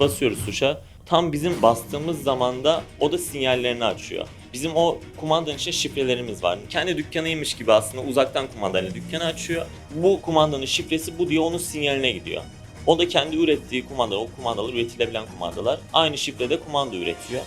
Basıyoruz tuşa. Tam bizim bastığımız zamanda o da sinyallerini açıyor. Bizim o kumandanın içinde şifrelerimiz var. Kendi dükkanıymış gibi aslında uzaktan kumandayla dükkanı açıyor. Bu kumandanın şifresi bu diye onun sinyaline gidiyor. O da kendi ürettiği kumanda, o kumandalar üretilebilen kumandalar. Aynı şifrede kumanda üretiyor.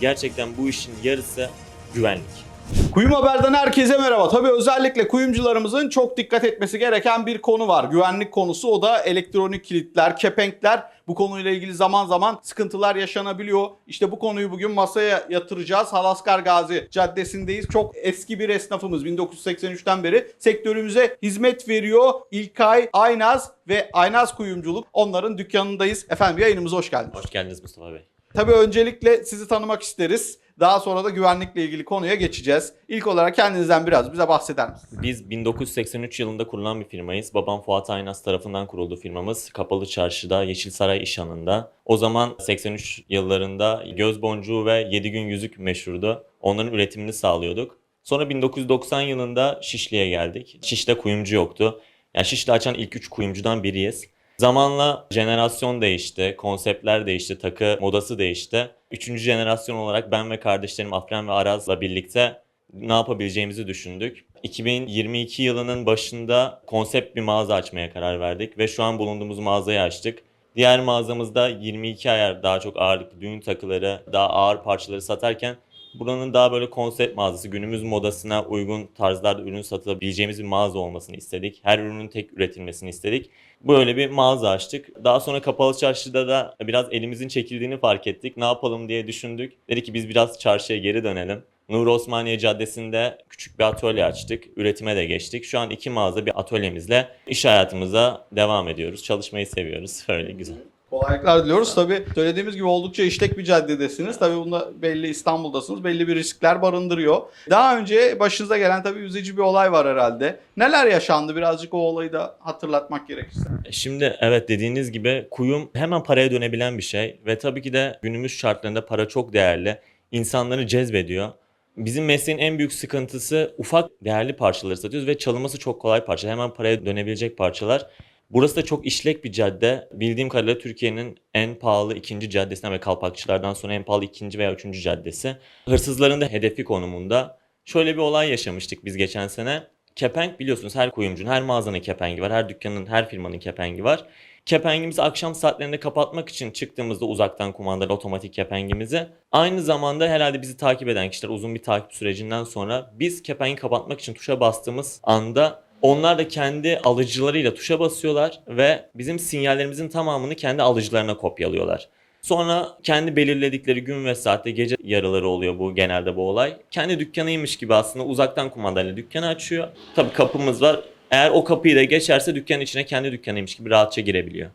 Gerçekten bu işin yarısı güvenlik. Kuyum Haber'den herkese merhaba. Tabii özellikle kuyumcularımızın çok dikkat etmesi gereken bir konu var. Güvenlik konusu o da elektronik kilitler, kepenkler. Bu konuyla ilgili zaman zaman sıkıntılar yaşanabiliyor. İşte bu konuyu bugün masaya yatıracağız. Halaskar Gazi Caddesi'ndeyiz. Çok eski bir esnafımız 1983'ten beri sektörümüze hizmet veriyor. İlkay Aynaz ve Aynaz Kuyumculuk onların dükkanındayız. Efendim yayınımıza hoş geldiniz. Hoş geldiniz Mustafa Bey. Tabii öncelikle sizi tanımak isteriz. Daha sonra da güvenlikle ilgili konuya geçeceğiz. İlk olarak kendinizden biraz bize bahseder misiniz? Biz 1983 yılında kurulan bir firmayız. Babam Fuat Aynas tarafından kuruldu firmamız. Kapalı Çarşı'da, Yeşilsaray İşhanı'nda. O zaman 83 yıllarında göz boncuğu ve 7 gün yüzük meşhurdu. Onların üretimini sağlıyorduk. Sonra 1990 yılında Şişli'ye geldik. Şiş'te kuyumcu yoktu. Yani Şişli açan ilk 3 kuyumcudan biriyiz. Zamanla jenerasyon değişti, konseptler değişti, takı modası değişti. Üçüncü jenerasyon olarak ben ve kardeşlerim Afren ve Araz'la birlikte ne yapabileceğimizi düşündük. 2022 yılının başında konsept bir mağaza açmaya karar verdik ve şu an bulunduğumuz mağazayı açtık. Diğer mağazamızda 22 ayar daha çok ağırlıklı düğün takıları, daha ağır parçaları satarken buranın daha böyle konsept mağazası, günümüz modasına uygun tarzlarda ürün satılabileceğimiz bir mağaza olmasını istedik. Her ürünün tek üretilmesini istedik. Böyle bir mağaza açtık. Daha sonra Kapalı Çarşı'da da biraz elimizin çekildiğini fark ettik. Ne yapalım diye düşündük. Dedik ki biz biraz çarşıya geri dönelim. Nur Osmaniye Caddesi'nde küçük bir atölye açtık. Üretime de geçtik. Şu an iki mağaza bir atölyemizle iş hayatımıza devam ediyoruz. Çalışmayı seviyoruz. Öyle güzel. Kolaylıklar diliyoruz. Tabii söylediğimiz gibi oldukça işlek bir caddedesiniz. Tabii bunda belli İstanbul'dasınız. Belli bir riskler barındırıyor. Daha önce başınıza gelen tabii üzücü bir olay var herhalde. Neler yaşandı? Birazcık o olayı da hatırlatmak gerekirse. Şimdi evet dediğiniz gibi kuyum hemen paraya dönebilen bir şey ve tabii ki de günümüz şartlarında para çok değerli. İnsanları cezbediyor. Bizim mesleğin en büyük sıkıntısı ufak değerli parçaları satıyoruz ve çalınması çok kolay parça. Hemen paraya dönebilecek parçalar. Burası da çok işlek bir cadde. Bildiğim kadarıyla Türkiye'nin en pahalı ikinci caddesinden ve kalpakçılardan sonra en pahalı ikinci veya üçüncü caddesi. Hırsızların da hedefi konumunda. Şöyle bir olay yaşamıştık biz geçen sene. Kepenk biliyorsunuz her kuyumcunun, her mağazanın kepengi var. Her dükkanın, her firmanın kepengi var. Kepengimizi akşam saatlerinde kapatmak için çıktığımızda uzaktan kumandalı otomatik kepengimizi aynı zamanda herhalde bizi takip eden kişiler uzun bir takip sürecinden sonra biz kepengi kapatmak için tuşa bastığımız anda onlar da kendi alıcılarıyla tuşa basıyorlar ve bizim sinyallerimizin tamamını kendi alıcılarına kopyalıyorlar. Sonra kendi belirledikleri gün ve saatte gece yarıları oluyor bu genelde bu olay. Kendi dükkanıymış gibi aslında uzaktan kumandayla dükkanı açıyor. Tabii kapımız var. Eğer o kapıyı da geçerse dükkanın içine kendi dükkanıymış gibi rahatça girebiliyor.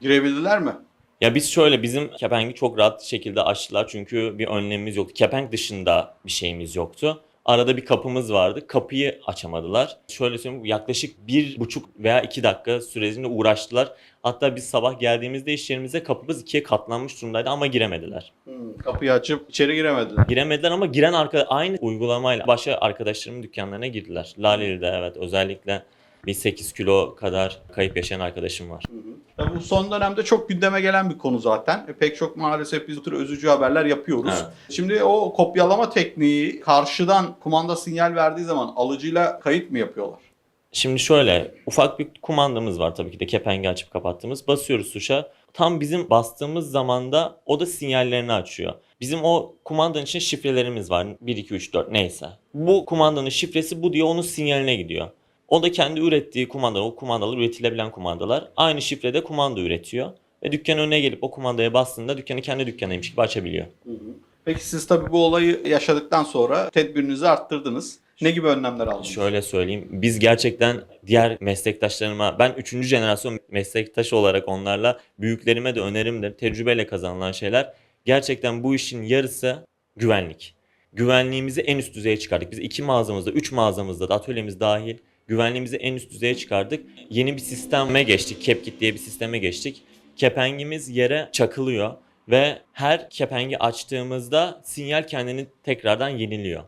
Girebildiler mi? Ya biz şöyle bizim kepengi çok rahat şekilde açtılar çünkü bir önlemimiz yoktu. Kepenk dışında bir şeyimiz yoktu. Arada bir kapımız vardı. Kapıyı açamadılar. Şöyle söyleyeyim yaklaşık bir buçuk veya iki dakika sürecinde uğraştılar. Hatta biz sabah geldiğimizde iş yerimize kapımız ikiye katlanmış durumdaydı ama giremediler. Kapıyı açıp içeri giremediler. Giremediler ama giren arka aynı uygulamayla başka arkadaşlarımın dükkanlarına girdiler. Laleli'de evet özellikle bir 8 kilo kadar kayıp yaşayan arkadaşım var. Bu son dönemde çok gündeme gelen bir konu zaten. E, Pek çok maalesef biz bu tür üzücü haberler yapıyoruz. Evet. Şimdi o kopyalama tekniği karşıdan kumanda sinyal verdiği zaman alıcıyla kayıt mı yapıyorlar? Şimdi şöyle ufak bir kumandamız var tabii ki de kepengi açıp kapattığımız. Basıyoruz tuşa. Tam bizim bastığımız zamanda o da sinyallerini açıyor. Bizim o kumandanın içinde şifrelerimiz var. 1, 2, 3, 4 neyse. Bu kumandanın şifresi bu diye onun sinyaline gidiyor. O da kendi ürettiği kumanda, o kumandalar üretilebilen kumandalar. Aynı şifrede kumanda üretiyor. Ve dükkanın önüne gelip o kumandaya bastığında dükkanı kendi dükkanıymış gibi açabiliyor. Peki siz tabii bu olayı yaşadıktan sonra tedbirinizi arttırdınız. Ne gibi önlemler aldınız? Şöyle söyleyeyim. Biz gerçekten diğer meslektaşlarıma, ben 3. jenerasyon meslektaş olarak onlarla büyüklerime de önerimdir. Tecrübeyle kazanılan şeyler. Gerçekten bu işin yarısı güvenlik. Güvenliğimizi en üst düzeye çıkardık. Biz iki mağazamızda, üç mağazamızda da atölyemiz dahil güvenliğimizi en üst düzeye çıkardık. Yeni bir sisteme geçtik. CapKit diye bir sisteme geçtik. Kepengimiz yere çakılıyor ve her kepengi açtığımızda sinyal kendini tekrardan yeniliyor.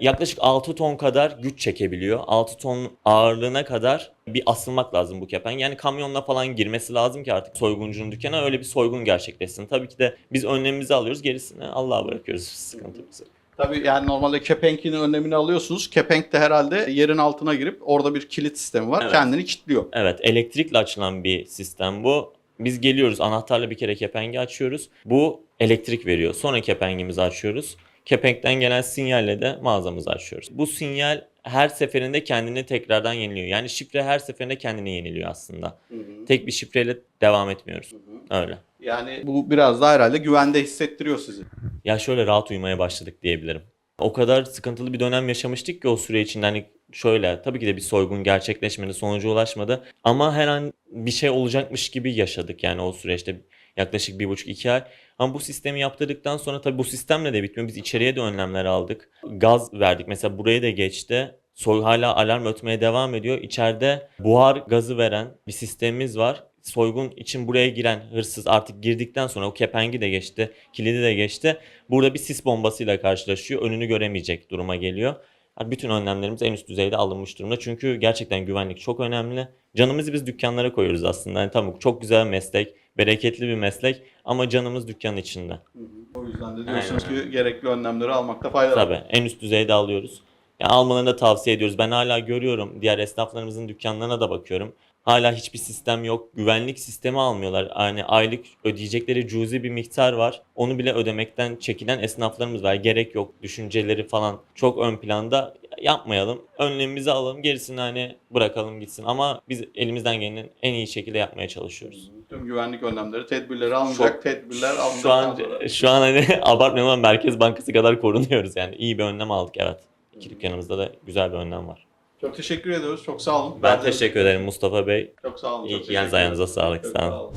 yaklaşık 6 ton kadar güç çekebiliyor. 6 ton ağırlığına kadar bir asılmak lazım bu kepenk. Yani kamyonla falan girmesi lazım ki artık soyguncunun dükkana öyle bir soygun gerçekleşsin. Tabii ki de biz önlemimizi alıyoruz gerisini Allah'a bırakıyoruz sıkıntımızı. Tabii yani normalde kepenkin önlemini alıyorsunuz. Kepenk de herhalde yerin altına girip orada bir kilit sistemi var. Evet. Kendini kilitliyor. Evet elektrikle açılan bir sistem bu. Biz geliyoruz anahtarla bir kere kepengi açıyoruz. Bu elektrik veriyor. Sonra kepengimizi açıyoruz. Kepenkten gelen sinyalle de mağazamızı açıyoruz. Bu sinyal her seferinde kendini tekrardan yeniliyor. Yani şifre her seferinde kendini yeniliyor aslında. Tek bir şifreyle devam etmiyoruz. Öyle. Yani bu biraz daha herhalde güvende hissettiriyor sizi. Ya şöyle rahat uyumaya başladık diyebilirim. O kadar sıkıntılı bir dönem yaşamıştık ki o süre içinde hani şöyle tabii ki de bir soygun gerçekleşmedi, sonuca ulaşmadı. Ama her an bir şey olacakmış gibi yaşadık yani o süreçte yaklaşık bir buçuk iki ay. Ama bu sistemi yaptırdıktan sonra tabii bu sistemle de bitmiyor. Biz içeriye de önlemler aldık. Gaz verdik. Mesela buraya da geçti. Soy hala alarm ötmeye devam ediyor. İçeride buhar gazı veren bir sistemimiz var. Soygun için buraya giren hırsız artık girdikten sonra o kepengi de geçti, kilidi de geçti. Burada bir sis bombasıyla karşılaşıyor. Önünü göremeyecek duruma geliyor. Yani bütün önlemlerimiz en üst düzeyde alınmış durumda. Çünkü gerçekten güvenlik çok önemli. Canımızı biz dükkanlara koyuyoruz aslında. Yani tamam çok güzel meslek, bereketli bir meslek ama canımız dükkanın içinde. O yüzden de diyorsunuz ki gerekli önlemleri almakta fayda var. Tabii en üst düzeyde alıyoruz. Yani almalarını da tavsiye ediyoruz. Ben hala görüyorum. Diğer esnaflarımızın dükkanlarına da bakıyorum. Hala hiçbir sistem yok. Güvenlik sistemi almıyorlar. Yani aylık ödeyecekleri cüzi bir miktar var. Onu bile ödemekten çekilen esnaflarımız var. Gerek yok. Düşünceleri falan çok ön planda. Yapmayalım. Önlemimizi alalım. Gerisini hani bırakalım gitsin. Ama biz elimizden gelenin en iyi şekilde yapmaya çalışıyoruz. Tüm güvenlik önlemleri, tedbirleri alınacak, Çok- tedbirler alınacak. Şu an şu an hani abartmıyorum ama Merkez Bankası kadar korunuyoruz yani. İyi bir önlem aldık evet. İki dükkanımızda da güzel bir önlem var. Çok teşekkür ediyoruz. Çok sağ olun. Ben de- teşekkür ederim Mustafa Bey. Çok sağ olun. İyi ki ederim. sağlık. Çok Sağ olun.